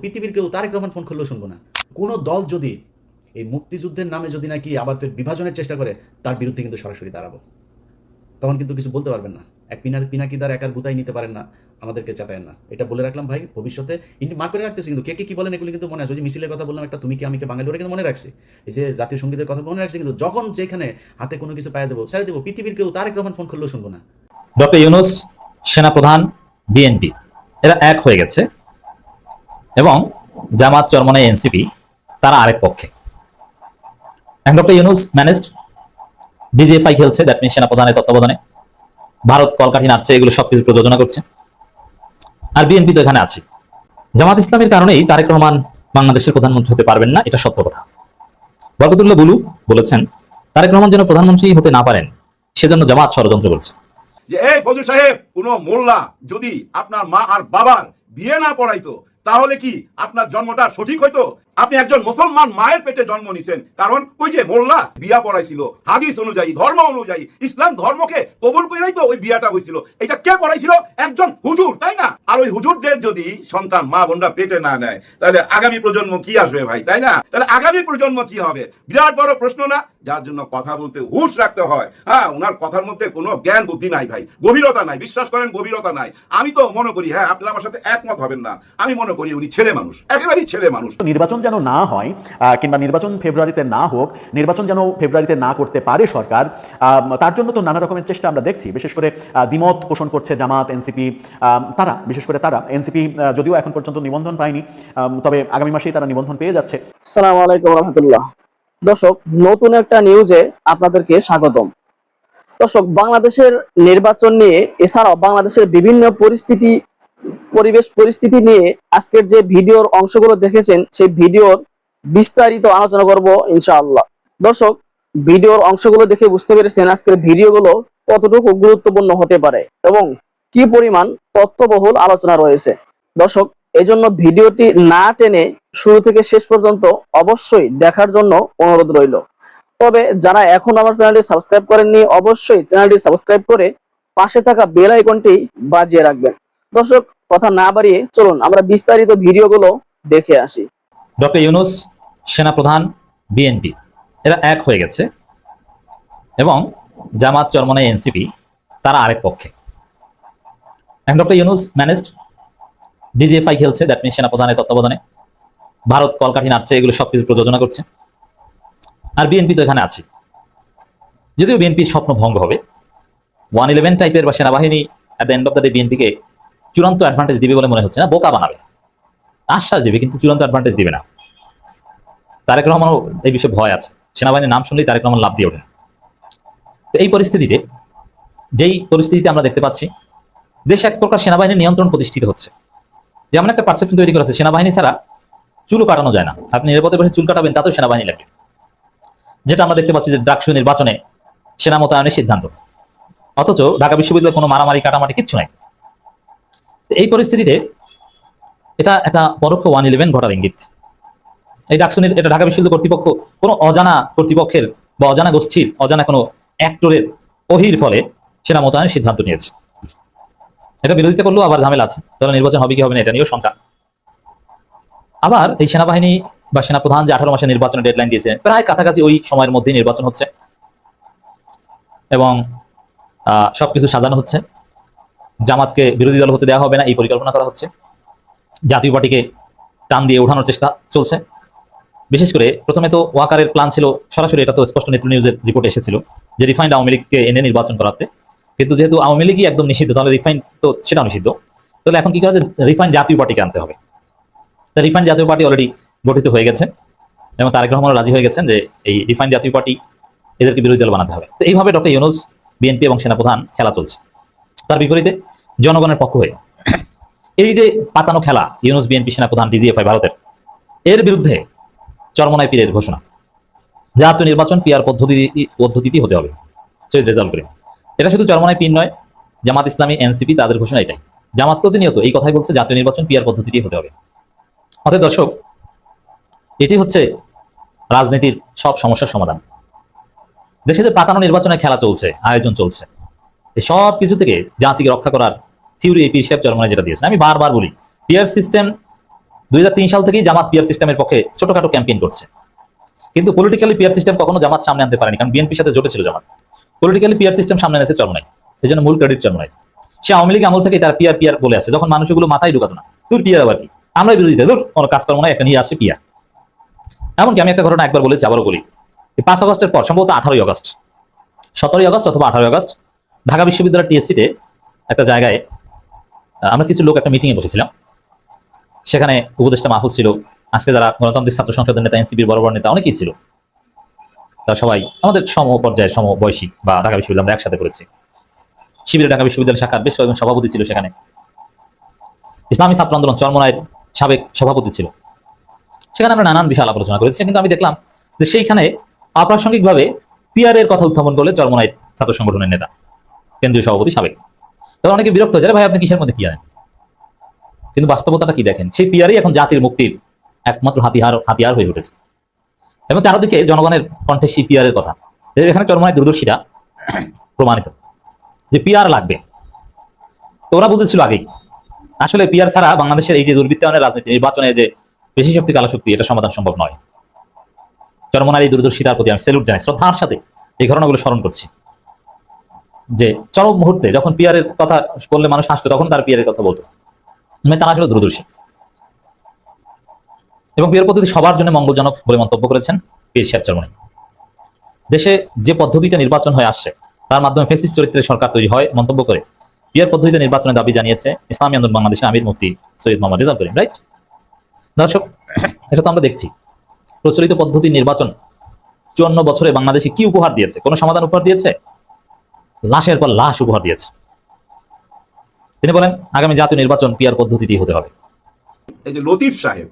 পৃথিবীর কেউ তারেক রহমান ফোন করলেও শুনব না। কোনো দল যদি এই মুক্তিযুদ্ধের নামে যদি নাকি আবার ফের বিভাজনের চেষ্টা করে, তার বিরুদ্ধে কিন্তু সরাসরি দাঁড়াবো। তখন কিন্তু কিছু বলতে পারবেন না। এক পিনা পিনাকিদার একার গুতাই নিতে পারেন না, আমাদেরকে চাতায়েন না। এটা বলে রাখলাম ভাই, ভবিষ্যতে ইন্টি মার্ক করে রাখতেছি কিন্তু। কে কে কি বলেন এগুলো কিন্তু মনে আছে। যে মিছিলের কথা বললাম একটা, তুমি কি আমি কে বাঙালি ওরা কিন্তু মনে রাখছি। এই যে জাতীয় সঙ্গীতের কথা মনে রাখছি কিন্তু যখন যেখানে হাতে কোনো কিছু পাওয়া যাব, ছেড়ে দেবো। পৃথিবীর কেউ তারেক রহমান ফোন করলেও শুনব না। ডক্টর ইউনুস, সেনাপ্রধান, বিএনপি। এরা এক হয়ে গেছে। এবং জামাত চরমনায় এনসিপি, তারা আরেক পক্ষে। Doctor Yunus managed. ডিজিএফআই খেলছে দ্যাট মিন সেনাপ্রধানের তত্ত্বাবধানে। ভারত, কলকাঠি নাচছে, এগুলো সবকিছু প্রযোজনা করছে। আর বিএনপি তো এখানে আছে। জামাত ইসলামের কারণেই তারেক রহমান বাংলাদেশের প্রধানমন্ত্রী হতে পারবেন না, এটা সত্য কথা। বরকতুল্লাহ বুলু বলেছেন, তারেক রহমান যেন প্রধানমন্ত্রী হতে না পারেন, সেজন্য জামাত ষড়যন্ত্র করছে। যে, এই ফজল সাহেব, কোন মোল্লা যদি আপনার মা আর বাবার বিয়ে না পড়াইতো তাহলে কি আপনার জন্মটা সঠিক হইতো আপনি একজন মুসলমান মায়ের পেটে জন্ম নিছেন। কারণ ওই যে মোল্লা বিয়া পড়াইছিল, হাদিস অনুযায়ী, ধর্ম অনুযায়ী, ইসলাম ধর্মকে কবুল করেই তো ওই বিয়াটা হয়েছিল এটা কে পড়াইছিল? একজন হুজুর, তাই না? আর ওই হুজুরদের যদি সন্তান, মা বোনরা পেটে না নেয়, তাহলে আগামী প্রজন্ম কি আসবে ভাই, তাই না? তাহলে আগামী প্রজন্ম কি হবে? বিরাট বড় প্রশ্ন না? যার জন্য কথা বলতে হুশ রাখতে হয়। হ্যাঁ ওনার কথার মধ্যে কোনো জ্ঞান বুদ্ধি নাই ভাই, গভীরতা নাই, বিশ্বাস করেন গভীরতা নাই। আমি তো মনে করি হ্যাঁ আপনারা আমার সাথে একমত হবেন না। আমি মনে করি উনি ছেলে মানুষ, একেবারেই ছেলে মানুষ। নির্বাচন যেন না হয় কিংবা নির্বাচন ফেব্রুয়ারিতে না হোক, নির্বাচন যেন ফেব্রুয়ারিতে না করতে পারে সরকার তার জন্য তো নানা রকমের চেষ্টা আমরা দেখছি। বিশেষ করে দ্বিমত পোষণ করছে জামাত, এনসিপি তারা, বিশেষ করে তারা। এনসিপি যদিও এখন পর্যন্ত নিবন্ধন পায়নি তবে আগামী মাসেই তারা নিবন্ধন পেয়ে যাচ্ছে। আসসালামু আলাইকুম রহমতুল্লাহ। দর্শক, নতুন একটা নিউজে আপনাদেরকে স্বাগতম। দর্শক, বাংলাদেশের নির্বাচন নিয়ে, এছাড়াও বাংলাদেশের বিভিন্ন পরিস্থিতি পরিবেশ পরিস্থিতি নিয়ে আজকের যে ভিডিওর অংশগুলো দেখেছেন, সেই ভিডিওর বিস্তারিত আলোচনা করব ইনশাআল্লাহ। দর্শক, ভিডিওর অংশগুলো দেখে বুঝতে পেরেছেন আজকের ভিডিওগুলো কতটুকু গুরুত্বপূর্ণ হতে পারে এবং কি পরিমাণ তথ্যবহুল আলোচনা রয়েছে। দর্শক, এজন্য ভিডিওটি না টেনে শুরু থেকে শেষ পর্যন্ত অবশ্যই দেখার জন্য অনুরোধ রইল। তবে যারা এখন আমার চ্যানেলটি সাবস্ক্রাইব করেননি, অবশ্যই চ্যানেলটি সাবস্ক্রাইব করে পাশে থাকা বেল আইকনটি বাজিয়ে রাখবেন। দর্শক কথা না বাড়িয়ে চলুন, আমরা বিস্তারিত ভিডিওগুলো দেখে আসি। ডক্টর ইউনুস সেনাপ্রধান বিএনপি, এরা এক হয়ে গেছে এবং জামাত চরমনে এনসিপি, তারা আরেক পক্ষে। ডক্টর ইউনুস ম্যানেজড, ডিজিএফআই খেলছে দ্যাট মিন সেনাপ্রধানের তত্ত্বাবধানে। ভারত কলকাঠি নাচছে এগুলো সবকিছু প্রযোজনা করছে। আর বিএনপি তো এখানে আছে। যদিও বিএনপির স্বপ্ন ভঙ্গ হবে, ওয়ান ইলেভেন টাইপের বা সেনাবাহিনী at the end of the day বিএনপিকে চূড়ান্ত অ্যাডভান্টেজ দিবে বলে মনে হচ্ছে না, বোকা বানাবে। আশ্বাস দিবে, কিন্তু চূড়ান্ত অ্যাডভান্টেজ দিবে না। তারেক রহমানও এই বিষয়ে ভয় আছে। সেনাবাহিনীর নাম শুনলেই তারেক রহমান লাভ দিয়ে ওঠেন। তো এই পরিস্থিতিতে, যেই পরিস্থিতিতে আমরা দেখতে পাচ্ছি, দেশে এক প্রকার সেনাবাহিনীর নিয়ন্ত্রণ প্রতিষ্ঠিত হচ্ছে। যেমন একটা পারসেপশন তৈরি করেছে, সেনাবাহিনী ছাড়া চুলও কাটানো যায় না। আপনি নিরাপদে বসে চুল কাটাবেন, তাতেও সেনাবাহিনী লাগবে। যেটা আমরা দেখতে পাচ্ছি যে ডাকসু নির্বাচনে সেনা মোতায়েনের সিদ্ধান্ত। অথচ ঢাকা বিশ্ববিদ্যালয়ে কোনো মারামারি কাটামারি কিচ্ছু নাই। এই পরিস্থিতিতে এটা একটা পরোক্ষ ওয়ান ইলেভেন ঘটার ইঙ্গিত। এই ডাকসুনির, এটা ঢাকা বিশ্ববিদ্যালয় কর্তৃপক্ষ কোনো অজানা কর্তৃপক্ষের বা অজানা গোষ্ঠীর, অজানা কোনো অ্যাক্টরের অহির ফলে সেনা মোতায়েনের সিদ্ধান্ত নিয়েছে। এটা বিরোধিতা করলেও আবার ঝামেলা আছে। তাহলে নির্বাচন হবে কি হবে না, এটা নিয়েও শঙ্কা। আবার এই সেনাবাহিনী বা সেনাপ্রধান যে আঠারো মাসে নির্বাচনের ডেডলাইন দিয়েছে, প্রায় কাছাকাছি ওই সময়ের মধ্যেই নির্বাচন হচ্ছে। এবং সবকিছু সাজানো হচ্ছে। জামাতকে বিরোধী দল হতে দেওয়া হবে না, এই পরিকল্পনা করা হচ্ছে। জাতীয় পার্টিকে টান দিয়ে ওঠানোর চেষ্টা চলছে। বিশেষ করে প্রথমে তো ওয়াকারের প্ল্যান ছিল, সরাসরি এটা তো স্পষ্ট নেত্র নিউজের রিপোর্ট এসেছিল যে রিফাইন্ড আওয়ামী লীগকে এনে নির্বাচন করাতে। কিন্তু যেহেতু আওয়ামী লীগই একদম নিষিদ্ধ, তাহলে রিফাইন্ড তো সেটাও নিষিদ্ধ। তাহলে এখন কি করা রিফাইন্ড জাতীয় পার্টিকে আনতে হবে। তা রিফাইন্ড জাতীয় পার্টি অলরেডি গঠিত হয়ে গেছে এবং তারেক রহমানও রাজি হয়ে গেছেন যে এই রিফাইন্ড জাতীয় পার্টি এদেরকে বিরোধী দল বানাতে হবে। তো এইভাবে ডক্টর ইউনুস, বিএনপি এবং সেনাপ্রধান খেলা চলছে। তার বিপরীতে জনগণের পক্ষ হয়ে। এই যে পাতানো খেলা, ইউনুস, বিএনপি সেনাপ্রধান, ডিজিএফআই ভারতের, এর বিরুদ্ধে চরমনায় পীরের ঘোষণা। জাতীয় নির্বাচন পিয়ার পদ্ধতি, পদ্ধতিটি হতে হবে, সৈয়দ রেজাল করিম। এটা শুধু চরমনায় পীর নয়, জামাত ইসলামী, এনসিপি, তাদের ঘোষণা এটাই। জামাত প্রতিনিয়ত এই কথাই বলছে, জাতীয় নির্বাচন পিয়ার পদ্ধতিটি হতে হবে। অতএব দর্শক, এটি হচ্ছে রাজনীতির সব সমস্যার সমাধান। দেশে যে পাতানো নির্বাচনে খেলা চলছে, আয়োজন চলছে এই সব কিছু থেকে জাতিকে রক্ষা করার থিওরি এই পিসাব চরমনায় যেটা দিয়েছেন আমি বারবার বলি পিয়ার সিস্টেম দুই হাজার তিন সাল থেকেই জামাত পিয়ার সিস্টেমের পক্ষে ছোটখাটো ক্যাম্পেইন করছে। কিন্তু পলিটিক্যালি পিয়ার সিস্টেম কখনো জামাত সামনে আনতে পারেনি, কারণ বিএনপির সাথে জোটে ছিল জামাত। পলিটিক্যালি পিয়ার সিস্টেম সামনে এনেছে চরমনাই, এই জন্য মূল ক্রেডিট চরমনাই। সে আওয়ামী লীগ আমল থেকেই তার পিয়ার পিয়ার বলে আসে, যখন মানুষ এগুলো মাথায় ঢুকাতো না, তোর পিয়ার আবার কি? আমরা বিরোধিতা দূর কোনো কাজকর্ম নাই, একটা নিয়ে আসে পিয়ার এমনকি আমি একটা ঘটনা একবার বলেছি, আবারও বলি। পাঁচ আগস্টের পর, সম্ভবত আঠারোই আগস্ট, সতেরোই আগস্ট অথবা আঠারোই আগস্ট, ঢাকা বিশ্ববিদ্যালয়ের টিএসসিতে একটা জায়গায় আমরা কিছু লোক একটা মিটিংয়ে বসেছিলাম। সেখানে উপদেষ্টা মাহফুজ ছিল, আজকে যারা গণতান্ত্রিক ছাত্র সংসদের নেতা, এনসিপির বড় বড় নেতা অনেকেই ছিল। তারা সবাই আমাদের সম পর্যায়ের সম বয়সী বা ঢাকা বিশ্ববিদ্যালয় আমরা একসাথে করেছি শিবিরে ঢাকা বিশ্ববিদ্যালয় শাখার বেশ কয়েকজন সভাপতি ছিল সেখানে। ইসলামী ছাত্র আন্দোলন চরমনায়ের সাবেক সভাপতি ছিল। সেখানে আমরা নানান বিষয় আলোচনা করেছি, কিন্তু আমি দেখলাম যে সেইখানে অপ্রাসঙ্গিকভাবে পিয়ারের কথা উত্থাপন করলে চরমনাই ছাত্র সংগঠনের নেতা, কেন্দ্রীয় সভাপতি সাবেক। তখন অনেকে বিরক্ত হয়েছে "আরে ভাই, আপনি কিসের মধ্যে কি জানেন? কিন্তু বাস্তবতাটা কি দেখেন? সেই পিয়ারই এখন জাতির মুক্তির একমাত্র হাতিয়ার হাতিয়ার হয়ে উঠেছে। এবং চারদিকে জনগণের কণ্ঠে সেই পিয়ারের কথা। এখানে চরমায় দূরদর্শীরা প্রমাণিত। যে পিয়ার লাগবে। তো ওরা বুঝেছিল আগেই। আসলে পিয়ার ছাড়া বাংলাদেশের এই যে দুর্বৃত্তায়নের রাজনীতি, নির্বাচনে যে বেশি শক্তি, কালো শক্তি, এটা সমাধান সম্ভব নয়। চরমনার এই দূরদর্শিতার প্রতি আমি স্যালুট জানাই। শ্রদ্ধার সাথে এই ঘটনাগুলো স্মরণ করছি। যে চরম মুহূর্তে যখন পিয়ারের কথা বললে মানুষ হাসতো, তখন তার পিয়ারের কথা বলতো। মানে তারা আসলে দূরদর্শী। এবং পিয়ার পদ্ধতি সবার জন্য মঙ্গলজনক বলে মন্তব্য করেছেন পীর সাহেব চরমনি দেশে যে পদ্ধতিতে নির্বাচন হয়ে আসছে, তার মাধ্যমে ফেসিস চরিত্রের সরকার তৈরি হয় মন্তব্য করে। পিয়ার পদ্ধতিতে নির্বাচনের দাবি জানিয়েছে ইসলামী আন্দোলন বাংলাদেশের আমির মুফতি সৈয়দ মোহাম্মদ রেজাল করিম রাইট দর্শক, এটা তো আমরা দেখছি। প্রচলিত পদ্ধতি নির্বাচন চুয়ান্ন বছরে বাংলাদেশে কি উপহার দিয়েছে? কোনো সমাধান উপহার দিয়েছে? লাশের পর লাশ উপহার দিয়েছে। তিনি বলেন, আগামী জাতীয় নির্বাচন পিয়ার পদ্ধতিতেই হতে হবে। এই যে লতিফ সাহেব,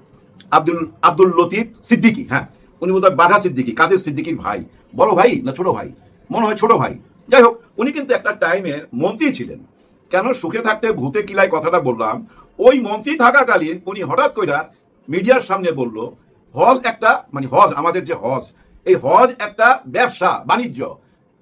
আব্দুল আব্দুল লতিফ সিদ্দিকী হ্যাঁ উনি বোধহয় বাঘা সিদ্দিকী কাদের সিদ্দিকীর ভাই। বড় ভাই না ছোট ভাই? মনে হয় ছোট ভাই। যাই হোক, উনি কিন্তু একটা টাইমে মন্ত্রী ছিলেন। কেন সুখে থাকতে ভূতে কিলাই কথাটা বললাম? ওই মন্ত্রী থাকাকালীন উনি হঠাৎ কইরা মিডিয়ার সামনে বলল, হজ একটা মানে হজ, আমাদের যে হজ, এই হজ একটা ব্যবসা, বাণিজ্য।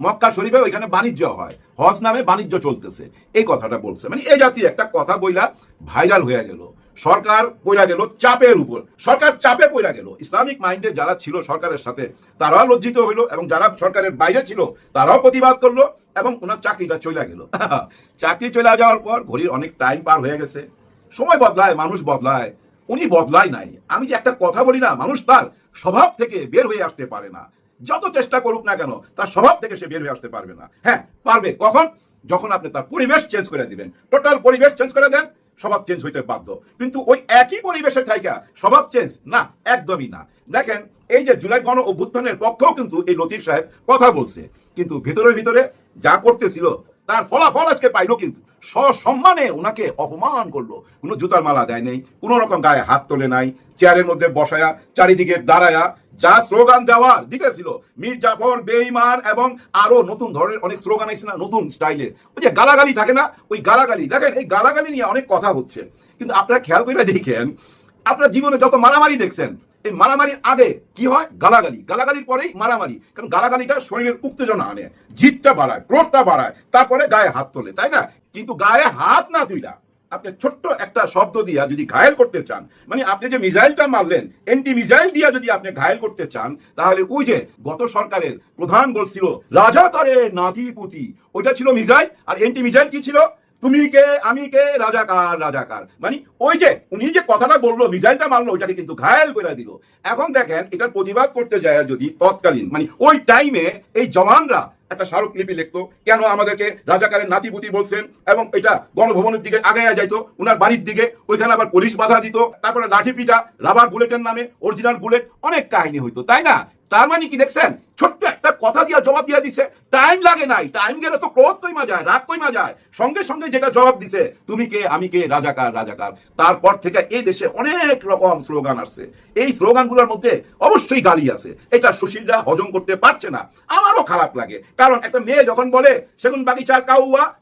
মক্কা শরীফে ওইখানে বাণিজ্য হয়। হজ নামে বাণিজ্য চলতেছে। এই কথাটা বলছে। মানে এই জাতীয় একটা কথা বইলা ভাইরাল হয়ে গেল। সরকার পইরা গেল চাপের উপর। সরকার চাপে পইরা গেল। ইসলামিক মাইন্ডে যারা ছিল সরকারের সাথে, তারাও লজ্জিত হইল এবং যারা সরকারের বাইরে ছিল, তারাও প্রতিবাদ করল এবং ওনার চাকরিটা চলে গেল। চাকরি চলে যাওয়ার পর ঘড়ির অনেক টাইম পার হয়ে গেছে। সময় বদলায়, মানুষ বদলায়। উনি বদলায় নাই। আমি যে একটা কথা বলি না, মানুষ তার স্বভাব থেকে বের হয়ে আসতে পারে না। যত চেষ্টা করুক না কেন, তার স্বভাব থেকে সে বের হয়ে আসতে পারবে না। হ্যাঁ পারবে। কখন? যখন আপনি তার পরিবেশ চেঞ্জ করে দিবেন। টোটাল পরিবেশ চেঞ্জ করে দেন, স্বভাব চেঞ্জ হইতে বাধ্য। কিন্তু ওই একই পরিবেশে থাইকা স্বভাব চেঞ্জ না, একদমই না। দেখেন, এই যে জুলাই গণ অভ্যুত্থানের পক্ষেও কিন্তু এই লতিফ সাহেব কথা বলছে। কিন্তু ভিতরে ভিতরে যা করতেছিল তার ফলাফল আজকে পাইলো কিন্তু। সসম্মানে ওনাকে অপমান করল। কোনো জুতার মালা দেয় নেই, কোনো রকম গায়ে হাত তোলে নাই, চেয়ারের মধ্যে বসায়া, চারিদিকে দাঁড়ায়া, যা স্লোগান দেওয়ার দিতেছিল মীর জাফর, বেঈমান এবং আরও নতুন ধরনের অনেক স্লোগান আছে না, নতুন স্টাইলের ওই যে গালাগালি থাকে না, ওই গালাগালি। দেখেন, এই গালাগালি নিয়ে অনেক কথা হচ্ছে। কিন্তু আপনারা খেয়াল করে দেখেন, আপনার জীবনে যত মারামারি দেখছেন এই মারামারির আগে কি হয়? গালাগালি। গালাগালির পরেই মারামারি। কারণ গালাগালিটা শরীরের উত্তেজনা আনে জিতটা বাড়ায়, ক্রোধটা বাড়ায়, তারপরে গায়ে হাত তোলে, তাই না? কিন্তু গায়ে হাত না তুইলা। আপনি ছোট্ট একটা শব্দ দিয়া যদি ঘায়েল করতে চান মানে আপনি যে মিসাইলটা মারলেন এন্টি মিসাইল দিয়া যদি আপনি ঘায়েল করতে চান, তাহলে ওই যে গত সরকারের প্রধান বলছিল, রাজা করে নাতি পুতি ওইটা ছিল মিসাইল। আর এন্টি মিসাইল কি ছিল? তুমি কে? আমি কে? রাজাকার রাজাকার। মানে ওই যে উনি যে কথাটা বলল মিসাইলটা মারলো, ওইটাকে কিন্তু ঘায়াল করে দিল। এখন দেখেন, এটার প্রতিবাদ করতে যায় যদি তৎকালীন মানে ওই টাইমে এই জওয়ানরা একটা স্মারকলিপি লিখতো, কেন আমাদেরকে রাজাকারের নাতিপুতি বলছেন? এবং এটা গণভবনের দিকে আগাইয়া যাইতো, উনার বাড়ির দিকে, ওইখানে আবার পুলিশ বাধা দিত, তারপরে লাঠি পিটা রাবার বুলেটের নামে অরিজিনাল বুলেট অনেক কাহিনী হইতো, তাই না? তার মানে কি দেখছেন? ছোট্ট একটা কথা দিয়া জবাব দিয়া দিছে। টাইম লাগে নাই। টাইম গেলে তো ক্রোধ কইমা যায়, রাগ কইমা যায়। সঙ্গে সঙ্গে যেটা জবাব দিছে, তুমি কে? আমি কে? রাজাকার রাজাকার। তারপর থেকে এই দেশে অনেক রকম স্লোগান আসছে। এই স্লোগানগুলোর মধ্যে অবশ্যই গালি আছে। এটা সুশীলরা হজম করতে পারছে না। আমারও খারাপ লাগে। কারণ একটা মেয়ে যখন বলে, সেগুন বাগিচার কাউয়া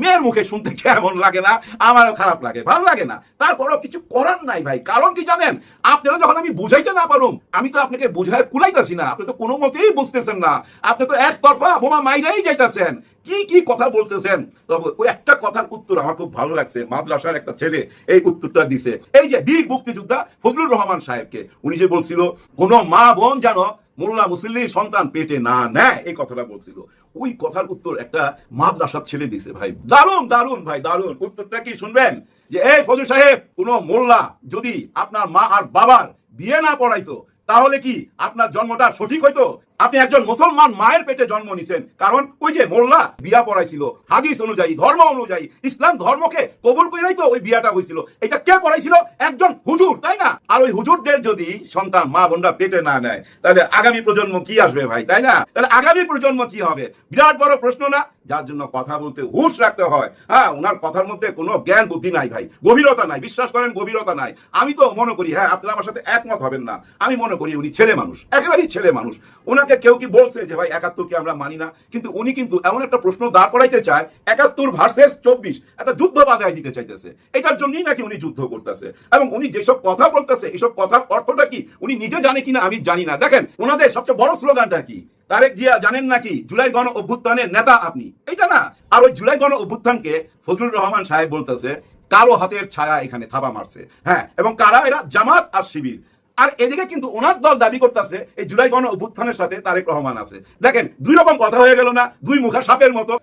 মেয়ের মুখে শুনতে কেমন লাগে না, আমারও খারাপ লাগে, ভালো লাগে না। তারপরেও কিছু করার নাই ভাই, কারণ কি জানেন? আপনারা যখন আমি বুঝাইতে না পারুম, আমি তো আপনাকে বুঝায় কুলাইতেছি না, আপনি তো কোনো মতেই বুঝতেছেন না। আপনি তো একতরফা বোমা মাইরাই যাইতেছেন। কি কি কথা বলতেছেন? তবে ওই একটা কথার উত্তর আমার খুব ভালো লাগছে। মাদ্রাসার একটা ছেলে এই উত্তরটা দিছে। এই যে বীর মুক্তিযোদ্ধা ফজলুর রহমান সাহেবকে, উনি যে বলছিল, কোনো মা বোন যেন মোল্লা মুসল্লির সন্তান পেটে না নেয়, এই কথাটা বলছিল। ওই কথার উত্তর একটা মাদ্রাসার ছেলে দিছে, ভাই। দারুণ দারুণ, ভাই, দারুণ। উত্তরটা কি শুনবেন? যে, এই ফজল সাহেব, কোন মোল্লা যদি আপনার মা আর বাবার বিয়ে না পড়াইতো, তাহলে কি আপনার জন্মটা সঠিক হইতো? আপনি একজন মুসলমান মায়ের পেটে জন্ম নিছেন। কারণ ওই যে মোল্লা বিয়া পড়াইছিল, হাদিস অনুযায়ী, ধর্ম অনুযায়ী, ইসলাম ধর্মকে কবুল করেই তো ওই বিয়াটা হয়েছিল এটা কে পড়াইছিল? একজন হুজুর, তাই না? আর ওই হুজুরদের যদি সন্তান, মা বোনরা পেটে না নেয়, তাহলে আগামী প্রজন্ম কি আসবে ভাই, তাই না? তাহলে আগামী প্রজন্ম কি হবে? বিরাট বড় প্রশ্ন না? যার জন্য কথা বলতে হুশ রাখতে হয়। হ্যাঁ ওনার কথার মধ্যে কোনো জ্ঞান, বুদ্ধি নাই ভাই। গভীরতা নাই, বিশ্বাস করেন গভীরতা নাই। আমি তো মনে করি হ্যাঁ আপনারা আমার সাথে একমত হবেন না। আমি মনে করি উনি ছেলে মানুষ, একেবারেই ছেলে মানুষ। ওনাকে কেউ কি বলছে যে ভাই একাত্তরকে আমরা মানি না? কিন্তু উনি কিন্তু এমন একটা প্রশ্ন দাঁড় করাইতে চায়, একাত্তর ভার্সেস চব্বিশ, একটা যুদ্ধ বাধায় দিতে চাইতেছে। এটার জন্যই নাকি উনি যুদ্ধ করতেছে। এবং উনি যেসব কথা বলতেছে এইসব কথার অর্থটা কি? উনি নিজে জানে কিনা আমি জানি না। দেখেন, ওনাদের সবচেয়ে বড় স্লোগানটা কি? তারেক জিয়া জানেন নাকি জুলাই গণ অভ্যুত্থানের নেতা আপনি? এটা না। আর ওই জুলাই গণ অভ্যুত্থানকে ফজলুর রহমান সাহেব বলতেছে, কালো হাতের ছায়া এখানে থাবা মারছে। হ্যাঁ এবং কারা? এরা জামাত আর শিবির। আর এদিকে কিন্তু ওনার দল দাবি করতেছে, এই জুলাই গণ অভ্যুত্থানের সাথে তারেক রহমান আছে। দেখেন, দুই রকম কথা হয়ে গেল না, দুই মুখা সাপের মতো।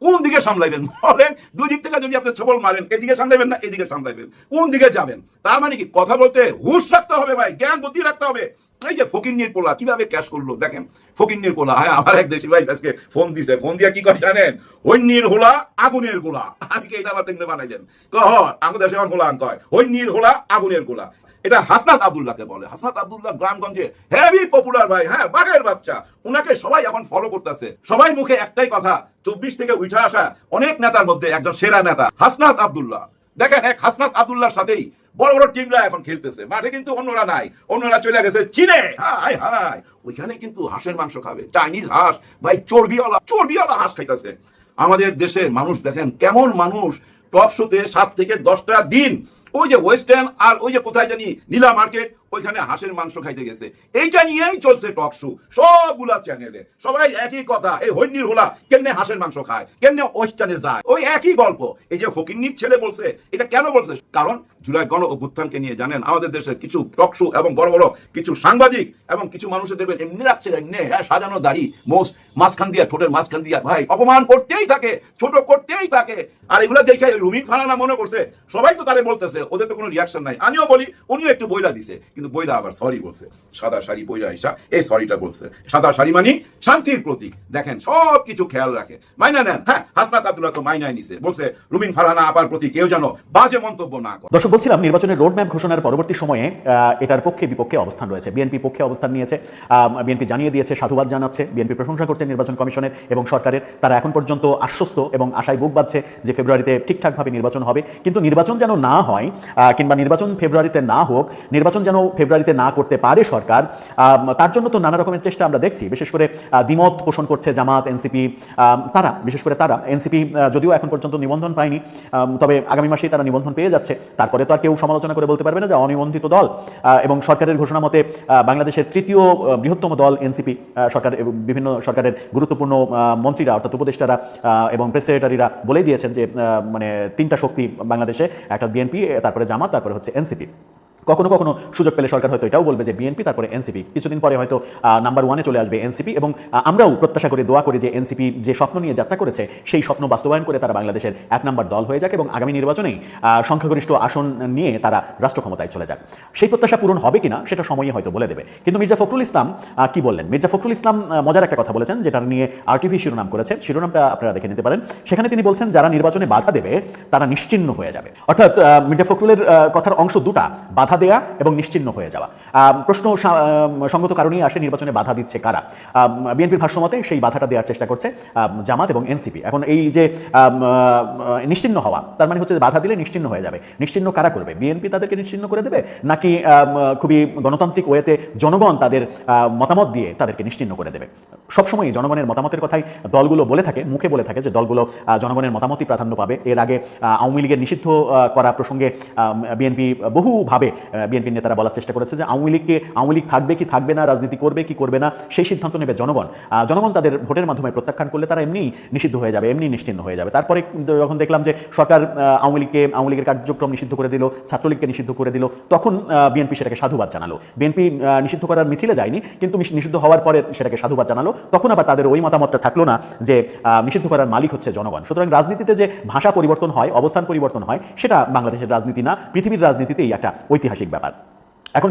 কোন দিকে সামলাইবেন? বলেন, দুই দিক থেকে যদি আপনি ছবল মারেন, এদিকে সামলাইবেন না, এদিকে সামলাইবেন? কোন দিকে যাবেন? তার মানে কি, কথা বলতে হুঁশ রাখতে হবে ভাই, জ্ঞান বুদ্ধি রাখতে হবে। এই যে ফকিন্নির পোলা, কীভাবে ক্যাশ করল? দেখেন, ফকিন্নির পোলা হ্যাঁ আমার এক দেশি ভাই আজকে ফোন দিছে। ফোন দিয়ে কি করে জানেন? হইন্নির হোলা, আগুনের গোলা। আমি কি এটা আবার টেঙ্গে বানাইলেন। কহ আমাদের দেশে হোলা কয় হইন্নির হোলা, আগুনের গোলা। এটা হাসনাত আব্দুল্লাহকে বলে। হাসনাত আব্দুল্লাহ গ্রামগঞ্জে হেভি পপুলার ভাই হ্যাঁ বাঘের বাচ্চা। উনাকে সবাই এখন ফলো করতেছে। সবাই মুখে একটাই কথা, চব্বিশ থেকে উঠে আসা অনেক নেতার মধ্যে একজন সেরা নেতা, হাসনাত আব্দুল্লাহ। দেখেন এক হাসনাত আব্দুল্লাহর সাথেই বড় বড় টিমরা এখন খেলতেছে। মাঠে কিন্তু অন্যরা নাই, অন্যরা চলে গেছে চীনে। হাই হাই ওইখানে কিন্তু হাঁসের মাংস খাবে। চাইনিজ হাঁস, ভাই, চর্বিওয়ালা চর্বিওয়ালা হাঁস খাইতেছে। আমাদের দেশের মানুষ দেখেন কেমন মানুষ, টক শোতে সাত থেকে দশটা দিন ওই যে ওয়েস্টার্ন আর ওই যে কোথায় জানি নীলা মার্কেট ওইখানে হাঁসের মাংস খাইতে গেছে। এইটা নিয়েই চলছে টক শো সবগুলা চ্যানেলে সবাই একই কথা, এই হৈনির হোলা কেমনে হাঁসের মাংস খায়, কেমনে ওয়েস্টার্নে যায়? ওই একই গল্প। এই যে ফকিন্নির ছেলে বলছে, এটা কেন বলছে? কারণ জুলাই গণ অভ্যুত্থানকে নিয়ে জানেন, আমাদের দেশের কিছু টক শো এবং বড় বড় কিছু সাংবাদিক এবং কিছু মানুষের দেখবেন, এমনি রাখছে এমনি হ্যাঁ সাজানো দাড়ি, মোষ, মাঝখান দিয়া, ঠোঁটের মাঝখান দিয়া। ভাই, অপমান করতেই থাকে, ছোট করতেই থাকে। আর এগুলো দেখে রুমিন ফারানা মনে করছে, সবাই তো তারে বলতেছে, ওদের তো কোনো রিয়াকশন নাই। আমিও বলি, উনিও একটু বইলা দিছে। কিন্তু বইলা আবার সরি বলছে। সাদা শাড়ি বইলা আইসা, এই সরিটা বলছে। সাদা শাড়ি মানে শান্তির প্রতীক। দেখেন সব কিছু খেয়াল রাখে। মাইনা নেন হ্যাঁ হাসনাত আব্দুল্লাহ তো মাইনাই নিছে। বলছে, রুমিন ফারহানা আপার প্রতি কেউ যেন বাজে মন্তব্য না করে। দর্শক, বলছিলাম, নির্বাচনের রোডম্যাপ ঘোষণার পরবর্তী সময়ে এটার পক্ষে বিপক্ষে অবস্থান রয়েছে। বিএনপি পক্ষে অবস্থান নিয়েছে। বিএনপি জানিয়ে দিয়েছে, সাধুবাদ জানাচ্ছে। বিএনপি প্রশংসা করছে নির্বাচন কমিশনের এবং সরকারের। তারা এখন পর্যন্ত আশ্বস্ত এবং আশায় বুক বাঁধছে যে ফেব্রুয়ারিতে ঠিকঠাকভাবে নির্বাচন হবে। কিন্তু নির্বাচন যেন না হয় কিংবা নির্বাচন ফেব্রুয়ারিতে না হোক, নির্বাচন যেন ফেব্রুয়ারিতে না করতে পারে সরকার। তার জন্য তো নানা রকমের চেষ্টা আমরা দেখছি। বিশেষ করে দ্বিমত পোষণ করছে জামাত, এনসিপি তারা, বিশেষ করে তারা। এনসিপি যদিও এখন পর্যন্ত নিবন্ধন পায়নি তবে আগামী মাসেই তারা নিবন্ধন পেয়ে যাচ্ছে। তারপরে তো আর কেউ সমালোচনা করে বলতে পারবে না যে অনিবন্ধিত দল। এবং সরকারের ঘোষণা মতে বাংলাদেশের তৃতীয় বৃহত্তম দল এনসিপি সরকার বিভিন্ন সরকারের গুরুত্বপূর্ণ মন্ত্রীরা, অর্থাৎ উপদেষ্টারা এবং প্রেস সেক্রেটারিরা বলেই দিয়েছেন যে মানে তিনটা শক্তি বাংলাদেশে, একটা বিএনপি, তারপরে জামাত, তারপরে হচ্ছে এনসিপি। কখনো কখনো সুযোগ পেলে সরকার হয়তো এটাও বলবে যে বিএনপি তারপরে এনসিপি কিছুদিন পরে হয়তো নাম্বার ওয়ানে চলে আসবে এনসিপি এবং আমরাও প্রত্যাশা করে, দোয়া করি যে এনসিপি যে স্বপ্ন নিয়ে যাত্রা করেছে, সেই স্বপ্ন বাস্তবায়ন করে তারা বাংলাদেশের এক নম্বর দল হয়ে যাক এবং আগামী নির্বাচনেই সংখ্যাগরিষ্ঠ আসন নিয়ে তারা রাষ্ট্র ক্ষমতায় চলে যাক। সেই প্রত্যাশা পূরণ হবে কিনা, সেটা সময়ই হয়তো বলে দেবে। কিন্তু মির্জা ফখরুল ইসলাম কি বললেন? মির্জা ফখরুল ইসলাম মজার একটা কথা বলেছেন, যেটা নিয়ে আরটিভি শিরোনাম করেছে। শিরোনামটা আপনারা দেখে নিতে পারেন। সেখানে তিনি বলছেন, যারা নির্বাচনে বাধা দেবে, তারা নিশ্চিহ্ন হয়ে যাবে। অর্থাৎ মির্জা ফখরুলের কথার অংশ দুটা, বাধা বাধা দেয়া এবং নিশ্চিহ্ন হয়ে যাওয়া। প্রশ্ন সঙ্গত কারণেই আসে নির্বাচনে বাধা দিচ্ছে কারা? বিএনপির ভাষ্যমতে সেই বাধাটা দেওয়ার চেষ্টা করছে জামাত এবং এনসিপি। এখন এই যে নিশ্চিহ্ন হওয়া, তার মানে হচ্ছে বাধা দিলে নিশ্চিহ্ন হয়ে যাবে। নিশ্চিহ্ন কারা করবে? বিএনপি তাদেরকে নিশ্চিন্ন করে দেবে? নাকি খুবই গণতান্ত্রিক ওয়েতে জনগণ তাদের মতামত দিয়ে তাদেরকে নিশ্চিহ্ন করে দেবে? সবসময়ই জনগণের মতামতের কথাই দলগুলো বলে থাকে, মুখে বলে থাকে যে দলগুলো জনগণের মতামতই প্রাধান্য পাবে। এর আগে আওয়ামী লীগের নিষিদ্ধ করা প্রসঙ্গে বিএনপি বহুভাবে বিএনপির নেতারা বলার চেষ্টা করেছে যে আওয়ামী লীগকে, আওয়ামী লীগ থাকবে কি থাকবে না, রাজনীতি করবে কি করবে না, সেই সিদ্ধান্ত নেবে জনগণ। জনগণ তাদের ভোটের মাধ্যমে প্রত্যাখ্যান করলে তারা এমনি নিষিদ্ধ হয়ে যাবে এমনি নিশ্চিন্ন হয়ে যাবে। তারপরে যখন দেখলাম যে সরকার আওয়ামী লীগকে, আওয়ামী লীগের কার্যক্রম নিষিদ্ধ করে দিল, ছাত্রলীগকে নিষিদ্ধ করে দিল, তখন বিএনপি সেটাকে সাধুবাদ জানালো। বিএনপি নিষিদ্ধ করার মিছিলে যায়নি, কিন্তু নিষিদ্ধ হওয়ার পরে সেটাকে সাধুবাদ জানালো। তখন আবার তাদের ওই মতামতটা থাকল না যে নিষিদ্ধ করার মালিক হচ্ছে জনগণ। সুতরাং রাজনীতিতে যে ভাষা পরিবর্তন হয়, অবস্থান পরিবর্তন হয়, সেটা বাংলাদেশের রাজনীতি না, পৃথিবীর রাজনীতিতেই একটা ঐতিহাসিক ব্যাপার এখন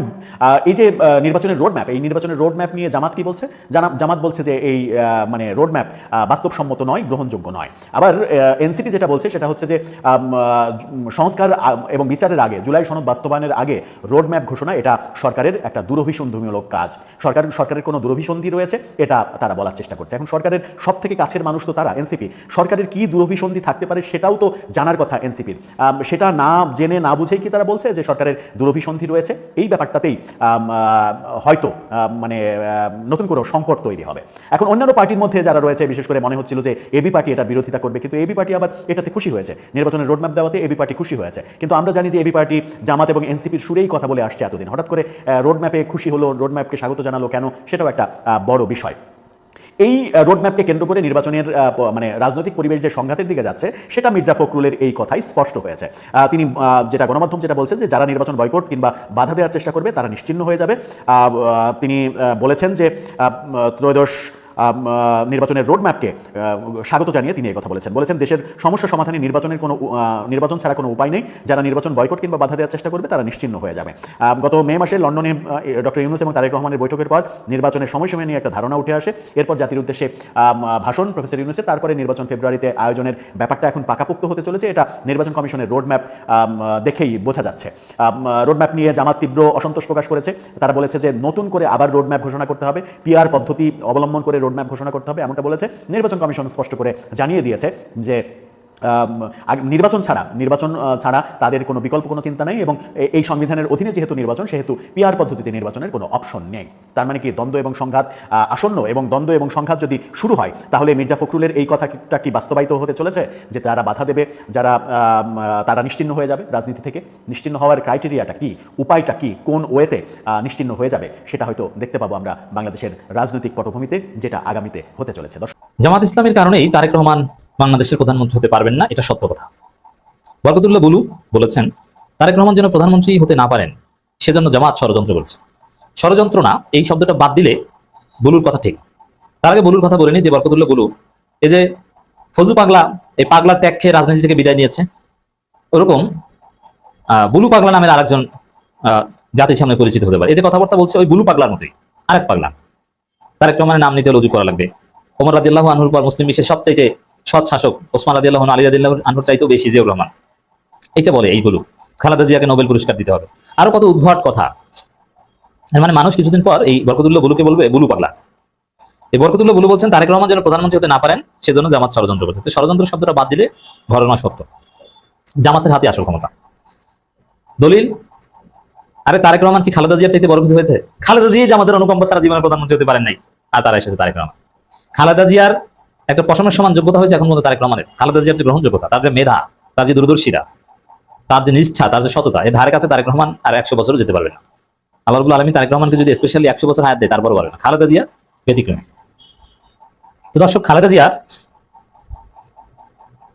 এই যে নির্বাচনের রোড ম্যাপ এই নির্বাচনের রোড ম্যাপ নিয়ে জামাত কি বলছে? জামাত বলছে যে এই মানে রোড ম্যাপ বাস্তবসম্মত নয়, গ্রহণযোগ্য নয়। আবার এনসিপি যেটা বলছে, সেটা হচ্ছে যে সংস্কার এবং বিচারের আগে, জুলাই সনদ বাস্তবায়নের আগে রোড ম্যাপ ঘোষণা, এটা সরকারের একটা দুরভিসন্ধিমূলক কাজ। সরকার, সরকারের কোনো দুরভিসন্ধি রয়েছে, এটা তারা বলার চেষ্টা করছে। এখন সরকারের সব থেকে কাছের মানুষ তো তারা, এনসিপি। সরকারের কি দুরভিসন্ধি থাকতে পারে সেটাও তো জানার কথা এনসিপির। সেটা না জেনে, না বুঝেই কি তারা বলছে যে সরকারের দুরভিসন্ধি রয়েছে? এই ব্যাপারটাতেই হয়তো মানে নতুন কোনো সংকট তৈরি হবে। এখন অন্যান্য পার্টির মধ্যে যারা রয়েছে, বিশেষ করে মনে হচ্ছিল যে এবি পার্টি এটা বিরোধিতা করবে, কিন্তু এবি পার্টি আবার এটাতে খুশি হয়েছে। নির্বাচনের রোডম্যাপ দেওয়াতে এবি পার্টি খুশি হয়েছে। কিন্তু আমরা জানি যে এবি পার্টি জামাত এবং এনসিপির সুরেই কথা বলে আসছে এতদিন। হঠাৎ করে রোডম্যাপে খুশি হলো, রোডম্যাপকে স্বাগত জানালো কেন, সেটাও একটা বড় বিষয়। এই রোডম্যাপকে কেন্দ্র করে নির্বাচনের মানে রাজনৈতিক পরিবেশ যে সংঘাতের দিকে যাচ্ছে, সেটা মির্জা ফখরুলের এই কথাই স্পষ্ট হয়েছে। তিনি যেটা গণমাধ্যম যেটা বলছেন যে যারা নির্বাচন বয়কট কিংবা বাধা দেওয়ার চেষ্টা করবে, তারা নিশ্চিন্ন হয়ে যাবে। তিনি বলেছেন যে ত্রয়োদশ নির্বাচনের রোডম্যাপকে স্বাগত জানিয়ে তিনি কথা বলেছেন। বলেছেন, দেশের সমস্যা সমাধানে নির্বাচনের কোনো নির্বাচন ছাড়া কোনো উপায় নেই। যারা নির্বাচন বয়কট কিংবা বাধা দেওয়ার চেষ্টা করবে, তারা নিশ্চিহ্ন হয়ে যাবে। গত মে মাসে লন্ডনে ডক্টর ইউনুস এবং তারেক রহমানের বৈঠকের পর নির্বাচনের সময়সীমা নিয়ে একটা ধারণা উঠে আসে। এরপর জাতির উদ্দেশ্যে ভাষণ প্রফেসর ইউনুসের। তারপরে নির্বাচন ফেব্রুয়ারিতে আয়োজনের ব্যাপারটা এখন পাকাপোক্ত হতে চলেছে। এটা নির্বাচন কমিশনের রোডম্যাপ দেখেই বোঝা যাচ্ছে। রোডম্যাপ নিয়ে জামাত তীব্র অসন্তোষ প্রকাশ করেছে। তারা বলেছে যে নতুন করে আবার রোডম্যাপ ঘোষণা করতে হবে। পিআর পদ্ধতি অবলম্বন করে রোডম্যাপ ঘোষণা করতে হবে এমনটা বলেছে। নির্বাচন কমিশন স্পষ্ট করে জানিয়ে দিয়েছে যে নির্বাচন ছাড়া নির্বাচন ছাড়া তাদের কোনো বিকল্প কোনো চিন্তা নেই এবং এই সংবিধানের অধীনে যেহেতু নির্বাচন সেহেতু পিআর পদ্ধতিতে নির্বাচনের কোনো অপশন নেই। তার মানে কি দ্বন্দ্ব এবং সংঘাত আসন্ন এবং দ্বন্দ্ব এবং সংঘাত যদি শুরু হয় তাহলে মির্জা ফখরুলের এই কথাটা কি বাস্তবায়িত হতে চলেছে? যে তারা বাধা দেবে যারা তারা নিশ্চিহ্ন হয়ে যাবে রাজনীতি থেকে। নিশ্চিহ্ন হওয়ার ক্রাইটেরিয়াটা কি? উপায়টা কি? কোন ওয়েতে আহ, নিশ্চিহ্ন হয়ে যাবে? সেটা হয়তো দেখতে পাবো আমরা বাংলাদেশের রাজনৈতিক পটভূমিতে যেটা আগামীতে হতে চলেছে। জামাত ইসলামের কারণেই তারেক রহমান বাংলাদেশের প্রধানমন্ত্রী হতে পারবেন না, এটা সত্য কথা। বরকতুল্লাহ বুলু বলেছেন, তারেক রহমান যেন প্রধানমন্ত্রী হতে না পারেন সেজন্য জামাত ষড়যন্ত্র করছে। ষড়যন্ত্র না, এই শব্দটা বাদ দিলে বুলুর কথা ঠিক। তার আগে বুলুর কথা বলিনি যে বরকতুল্লাহ বুলু, এই যে ফজু পাগলা, এই পাগলার ত্যাগ খেয়ে রাজনীতি থেকে বিদায় নিয়েছে, ওরকম বুলু পাগলা নামের আরেকজন জাতির সামনে পরিচিত হতে পারে। এই যে কথাবার্তা বলছে ওই বুলু পাগলার মতোই, আরেক পাগলা। তারেক রহমানের নাম নিতে লজু করা লাগবে। ওমর রাদিল্লাহ আনহুর পর মুসলিম বিশ্বের সবচাইতে সৎ শাসক ওসমান রাদিল্লাহ আলী রাদিল্লাহ আনহুর চাইতেও বেশি জিয়াউর রহমান। এটা বলে এইগুলো খালেদা জিয়াকে নোবেল পুরস্কার দিতে হবে। আরও কত উদ্ভট কথা। মানে মানুষ কিছুদিন পর এই বরকতুল্লাহ বুলুকে বলবে, বুলু পাগলা। এই বরকতুল্লাহ বুলু বলছেন, তারেক রহমান যেন প্রধানমন্ত্রী হতে না পারেন, সেজন্য জামাত ষড়যন্ত্র করছে। তো ষড়যন্ত্র শব্দটা বাদ দিলে ঘটনা সত্য জামাতের হাতে আসল ক্ষমতা। দলিল, আরে তারেক রহমান কি খালেদা জিয়ার চাইতে বড় কিছু হয়েছে? খালেদা জিয়া জামাতের অনুকম্পা সারা জীবনে প্রধানমন্ত্রী হতে পারেন নাই, আর তারা এসেছে তারেক রহমান। খালেদা জিয়ার একটা পশমের সমান যোগ্যতা হয়েছে এখন পর্যন্ত তারেক রহমানের। খালেদা জিয়ার যে গ্রহণযোগ্যতা, তার যে মেধা, তার যে দূরদর্শিতা, তার যে নিষ্ঠা, তার যে সততা এর ধারে কাছে তারেক রহমান আর একশো বছরও যেতে পারবে না। আল্লাহ রবুল্লা আলমী তারেক রহমানকে যদি স্পেশালি একশো বছর হায়াত দেয় তারপর পারবে না। খালেদা জিয়া ব্যতিক্রমী। তো দর্শক, খালেদা জিয়া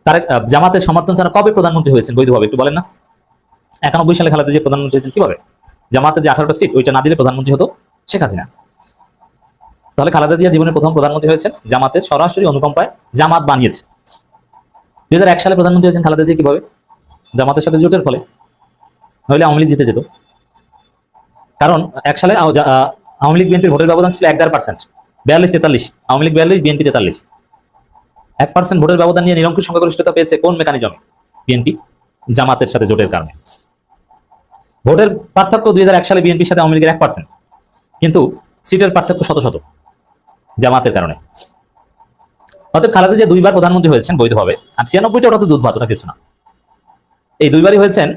তারেক জামাতের সমর্থন ছাড়া কবে প্রধানমন্ত্রী হয়েছেন বৈধভাবে একটু বলেন না। একানব্বই সালে খালেদা জিয়া প্রধানমন্ত্রী হয়েছেন কীভাবে? জামাতের যে আঠারোটা সিট ওইটা না দিলে প্রধানমন্ত্রী হতো শেখ হাসিনা। তাহলে খালেদা জিয়া জীবনের প্রথম প্রধানমন্ত্রী হয়েছেন জামাতের সরাসরি অনুকম্পায় জামাত বানিয়েছে। দুই এক সালে প্রধানমন্ত্রী হয়েছেন খালেদা জিয়া কীভাবে? জামাতের সাথে জোটের ফলে। নইলে আওয়ামী লীগ জিতে যেত। কারণ এক সালে আও- আওয়ামী লীগ বিএনপির ভোটের ব্যবধান ছিল এক দেড় পার্সেন্ট। বিয়াল্লিশ তেতাল্লিশ। আওয়ামী লীগ বিয়াল্লিশ, বিএনপি তেতাল্লিশ। এক পার্সেন্ট ভোটের ব্যবধান নিয়ে নিরঙ্কুশ সংখ্যাগরিষ্ঠতা পেয়েছে কোন মেকানিজমে? বিএনপি, জামাতের সাথে জোটের কারণে। ভোটের পার্থক্য দুই হাজার এক সালে বিএনপির সাথে আওয়ামী লীগের এক পার্সেন্ট। কিন্তু সিটের পার্থক্য শত শত। জামাতের কারণে। অতএব খালেদা যে দুইবার প্রধানমন্ত্রী হয়েছেন বৈধভাবে, আর ছিয়ানব্বইটা ওটা তো দুধ ভাত, ওটা কিছু না। এই দুইবারই হয়েছেন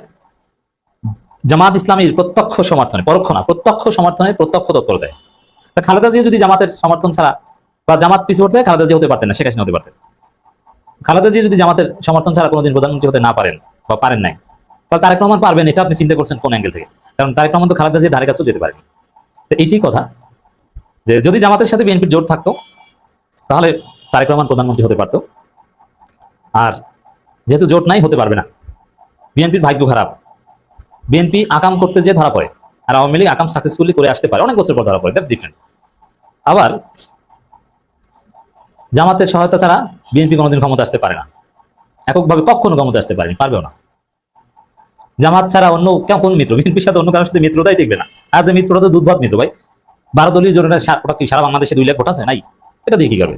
জামাত ইসলামীর প্রত্যক্ষ সমর্থনে, পরোক্ষ না, প্রত্যক্ষ সমর্থনে প্রত্যক্ষ তৎপরতায়। তা খালেদা জিয়া যদি জামাতের সমর্থন ছাড়া বা জামাত পিছু হতে খালেদা জিয়া হতে পারতেন না, শেখ হাসিনা হতে পারতেন। খালেদা জিয়া যদি জামাতের সমর্থন ছাড়া কোনোদিন প্রধানমন্ত্রী হতে না পারেন বা পারেন নাই, তাহলে তারেক রহমান পারবেন, এটা আপনি চিন্তা করছেন কোন অ্যাঙ্গেল থেকে? কারণ তারেক রহমান তো খালেদা জিয়া ধারে কাছেও যেতে পারেনি। তো এইটাই কথা। যে যদি জামাতের সাথে বিএনপির জোট থাকতো, তাহলে তারেক রহমান প্রধানমন্ত্রী হতে পারতো। আর যেহেতু জোট নাই, হতে পারবে না। বিএনপির ভাগ্য খারাপ। বিএনপি আকাম করতে যে ধরা পড়ে আর আওয়ামী লীগ আকাম সাকসেসফুলি করে আসতে পারে। অনেক বছর পর ধরা পড়ে দ্যাটস ডিফারেন্ট আবার জামাতের সহায়তা ছাড়া বিএনপি কোনোদিন ক্ষমতা আসতে পারে না। এককভাবে কখনো ক্ষমতা আসতে পারেনি, পারবেও না। জামাত ছাড়া অন্য কোন মিত্র? বিএনপির সাথে অন্য কারোর সাথে মিত্রতাই টিকবে না। আর যে মিত্রতা তো দুধভাত মিত্র ভাই বারো দলীয় ওটা কি সারা বাংলাদেশে দুই লাখ ভোট আছে? নাই। এটা দিয়ে কি করবে?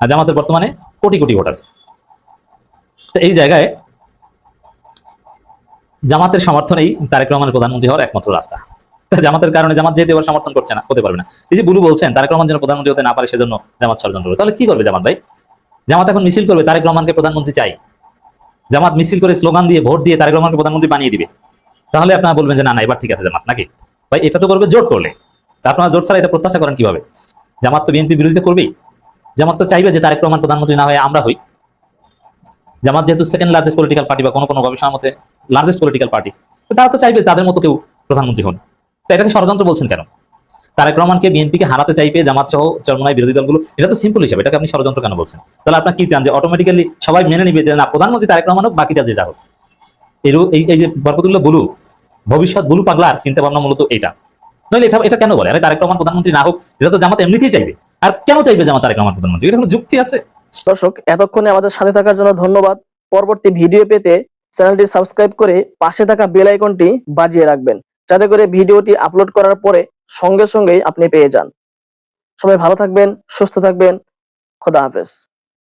আর জামাতের বর্তমানে কোটি কোটি ভোট আছে। তো এই জায়গায় জামাতের সমর্থনেই তারেক রহমানের প্রধানমন্ত্রী হওয়ার একমাত্র রাস্তা। জামাতের কারণে জামাত যেহেতু এবার সমর্থন করছে না, হতে পারবে না। এই যে বুলু বলছেন, তারেক রহমান যেন প্রধানমন্ত্রী হতে না পারে, সেজন্য জামাত ষড়যন্ত্র করবে। তাহলে কি করবে জামাত ভাই? জামাত এখন মিছিল করবে, তারেক রহমানকে প্রধানমন্ত্রী চাই। জামাত মিছিল করে স্লোগান দিয়ে, ভোট দিয়ে তারেক রহমানকে প্রধানমন্ত্রী বানিয়ে দিবে। তাহলে আপনারা বলবেন যে, না না, এবার ঠিক আছে জামাত, নাকি? ভাই, এটা তো করবে জোট করলে। আপনারা জোট ছাড়া এটা প্রত্যাশা করেন কীভাবে? জামাত তো বিএনপি বিরোধিতা করবেই। জামাত তো চাইবে যে তারেক রহমান প্রধানমন্ত্রী না হয়ে আমরা হই। জামাত যেহেতু সেকেন্ড লার্জেস্ট পলিটিক্যাল পার্টি বা কোনো কোনো গবেষণার মতে লার্জেস্ট পলিটিক্যাল পার্টি তারা তো চাইবে তাদের মতো কেউ প্রধানমন্ত্রী হন। তো এটাকে ষড়যন্ত্র বলছেন কেন? তারেক রহমানকে বিএনপিকে হারাতে চাইবে জামাত সহ চরমনায় বিরোধী দলগুলো, এটা তো সিম্পল হিসাবে, এটাকে আপনি ষড়যন্ত্র কেন বলছেন? তাহলে আপনার কি চান যে অটোমেটিক্যালি সবাই মেনে নিবে যে না, প্রধানমন্ত্রী তারেক রহমান হোক, বাকিটা যে যা হোক। এই যে বরকতুল্লাহ বলু, ভবিষ্যৎ বুলু পাগলার চিন্তা ভাবনা মূলত এটা। নইলে এটা এটা কেন বলে? আরে তারেক রহমান প্রধানমন্ত্রী না হোক, এটা তো জামাত এমনিতেই চাইবে। আর কেন চাইবে জামাত তারেক রহমান প্রধানমন্ত্রী? এটা কোনো যুক্তি আছে? দর্শক, এতক্ষণে আমাদের সাথে থাকার জন্য ধন্যবাদ। পরবর্তী ভিডিও পেতে চ্যানেলটি সাবস্ক্রাইব করে পাশে থাকা বেল আইকনটি বাজিয়ে রাখবেন, যাতে করে ভিডিওটি আপলোড করার পরে সঙ্গে সঙ্গেই আপনি পেয়ে যান। সবাই ভালো থাকবেন, সুস্থ থাকবেন। খোদা হাফেজ।